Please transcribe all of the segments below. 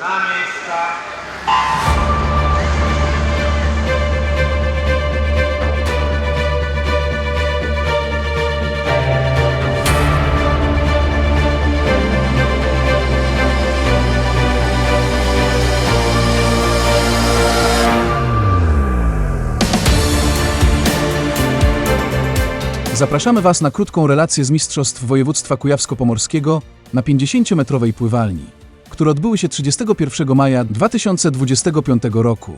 Na miejsca. Zapraszamy Was na krótką relację z Mistrzostw Województwa Kujawsko-Pomorskiego na 50-metrowej pływalni, które odbyły się 31 maja 2025 roku.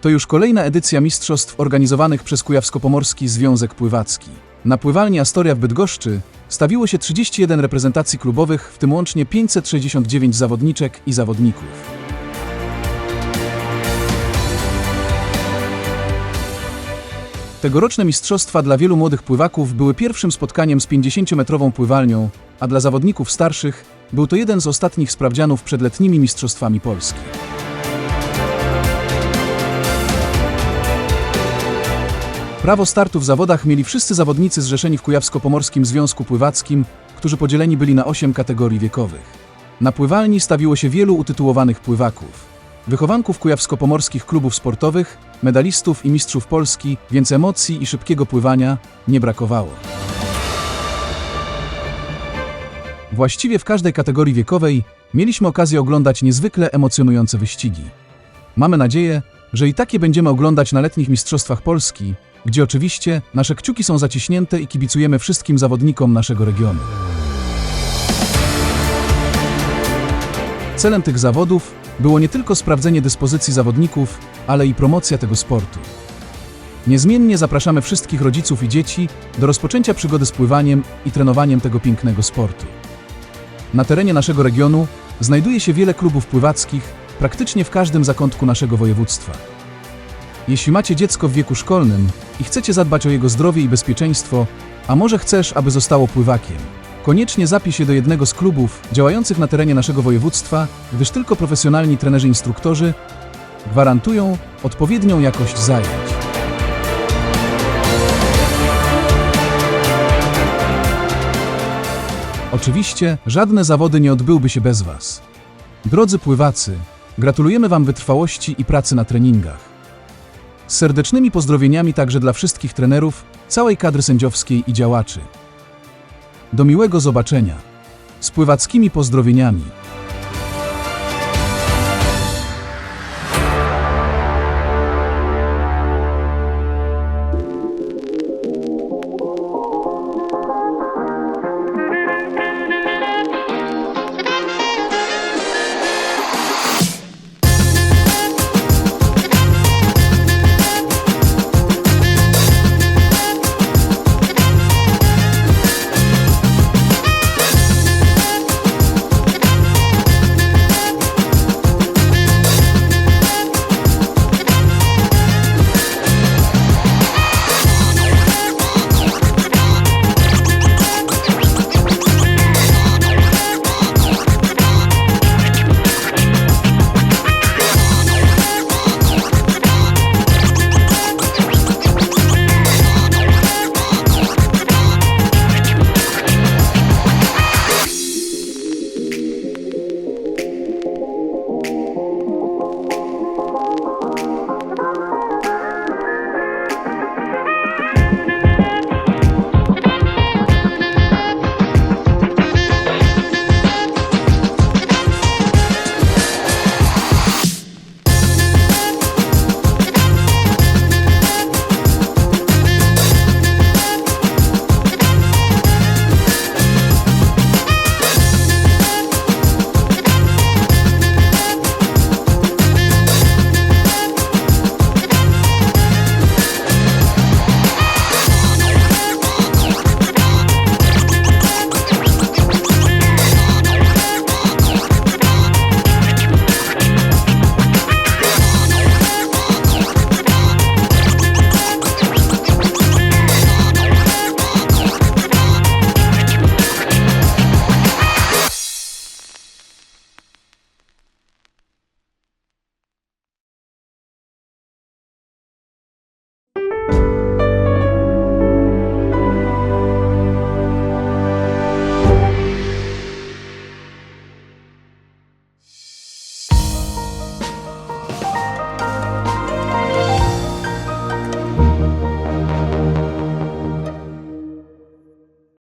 To już kolejna edycja mistrzostw organizowanych przez Kujawsko-Pomorski Związek Pływacki. Na pływalni Astoria w Bydgoszczy stawiło się 31 reprezentacji klubowych, w tym łącznie 569 zawodniczek i zawodników. Tegoroczne mistrzostwa dla wielu młodych pływaków były pierwszym spotkaniem z 50-metrową pływalnią, a dla zawodników starszych był to jeden z ostatnich sprawdzianów przed letnimi mistrzostwami Polski. Prawo startu w zawodach mieli wszyscy zawodnicy zrzeszeni w Kujawsko-Pomorskim Związku Pływackim, którzy podzieleni byli na 8 kategorii wiekowych. Na pływalni stawiło się wielu utytułowanych pływaków. Wychowanków kujawsko-pomorskich klubów sportowych, medalistów i mistrzów Polski, więc emocji i szybkiego pływania nie brakowało. Właściwie w każdej kategorii wiekowej mieliśmy okazję oglądać niezwykle emocjonujące wyścigi. Mamy nadzieję, że i takie będziemy oglądać na letnich Mistrzostwach Polski, gdzie oczywiście nasze kciuki są zaciśnięte i kibicujemy wszystkim zawodnikom naszego regionu. Celem tych zawodów było nie tylko sprawdzenie dyspozycji zawodników, ale i promocja tego sportu. Niezmiennie zapraszamy wszystkich rodziców i dzieci do rozpoczęcia przygody z pływaniem i trenowaniem tego pięknego sportu. Na terenie naszego regionu znajduje się wiele klubów pływackich, praktycznie w każdym zakątku naszego województwa. Jeśli macie dziecko w wieku szkolnym i chcecie zadbać o jego zdrowie i bezpieczeństwo, a może chcesz, aby zostało pływakiem, koniecznie zapisz się do jednego z klubów działających na terenie naszego województwa, gdyż tylko profesjonalni trenerzy instruktorzy gwarantują odpowiednią jakość zajęć. Oczywiście żadne zawody nie odbyłby się bez Was. Drodzy pływacy, gratulujemy Wam wytrwałości i pracy na treningach. Z serdecznymi pozdrowieniami także dla wszystkich trenerów, całej kadry sędziowskiej i działaczy. Do miłego zobaczenia. Z pływackimi pozdrowieniami.